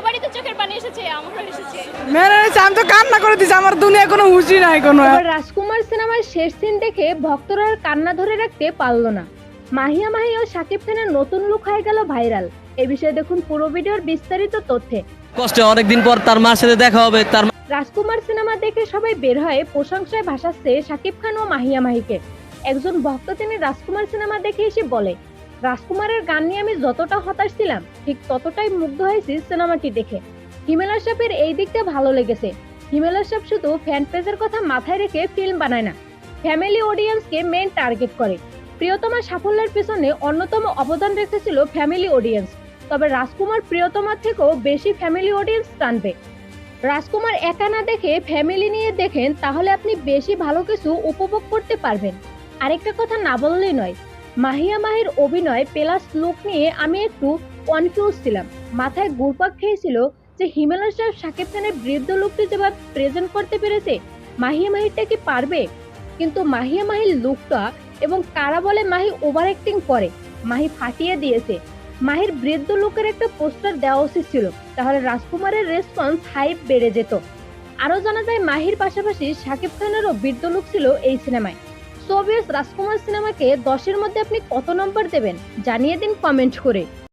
সবারই তো চোখের পানি এসেছে আমারও এসেছে। মেরে আমি তো কান্না করে দিছি আমার দুনিয়া কোনো হুশি নাই কোনো। রাজকুমার সিনেমার শেষ সিন দেখে ভক্তরা আর কান্না ধরে রাখতে পারল না। মাহিয়া মাহি ও শাকিব খানের নতুন লুক হয়ে গেল ভাইরাল এ বিষয়ে দেখুন পুরো ভিডিওর বিস্তারিত তথ্যে। কষ্টে অনেকদিন পর তার মার সাথে দেখা হবে তার রাজকুমার সিনেমা দেখে সবাই বের হয়ে প্রশংসায় ভাসাচ্ছে শাকিব খান ও মাহিয়া মাহিকে। একজন ভক্ত তিনি রাজকুমার সিনেমা দেখে এসে বলে রাজকুমারের গান নিয়ে আমি যতটা হতাশ ছিলাম, ঠিক ততটাই মুগ্ধ হয়েছি সিনেমাটি দেখে। হিমেলা সাপের এই দিকটা ভালো লেগেছে। হিমেলা সাপ শুধু ফ্যান পেজের কথা মাথায় রেখে ফিল্ম বানায় না ফ্যামিলি অডিয়েন্সকে মেন টার্গেট করে। প্রিয়তমা সাফল্যের পিছনে অন্যতম অবদান রেখেছিল ফ্যামিলি অডিয়েন্স তবে রাজকুমার প্রিয়তমার থেকেও বেশি ফ্যামিলি অডিয়েন্স টানবে। রাজকুমার একা না দেখে ফ্যামিলি নিয়ে দেখেন, তাহলে আপনি বেশি ভালো কিছু উপভোগ করতে পারবেন। আরেকটা কথা না বললেই নয় মাহিয়া মাহির অভিনয় প্লাস লুক নিয়ে আমি একটু কনফিউজ ছিলাম। মাথায় ঘুরপাক খেয়েছিল যে হিমেলা সাহেব শাকিব খানের বৃদ্ধ লুকটি যেভাবে প্রেজেন্ট করতে পেরেছে, মাহিয়া মাহিরটা কি পারবে? কিন্তু মাহিয়া মাহির লুকটা এবং কারা বলে মাহি ওভার অ্যাক্টিং করে, মাহি ফাটিয়ে দিয়েছে। মাহির বৃদ্ধ লোকের একটা পোস্টার দেওয়া উচিত ছিল, তাহলে রাজকুমারের রেসপন্স হাইপ বেড়ে যেত। আরও জানা যায়, মাহির পাশাপাশি শাকিব খানেরও বৃদ্ধ লুক ছিল এই সিনেমায় সোভিয়াস রাজকুমার সিনেমাকে দশের মধ্যে আপনি কত নম্বর দেবেন? জানিয়ে দিন কমেন্ট করে।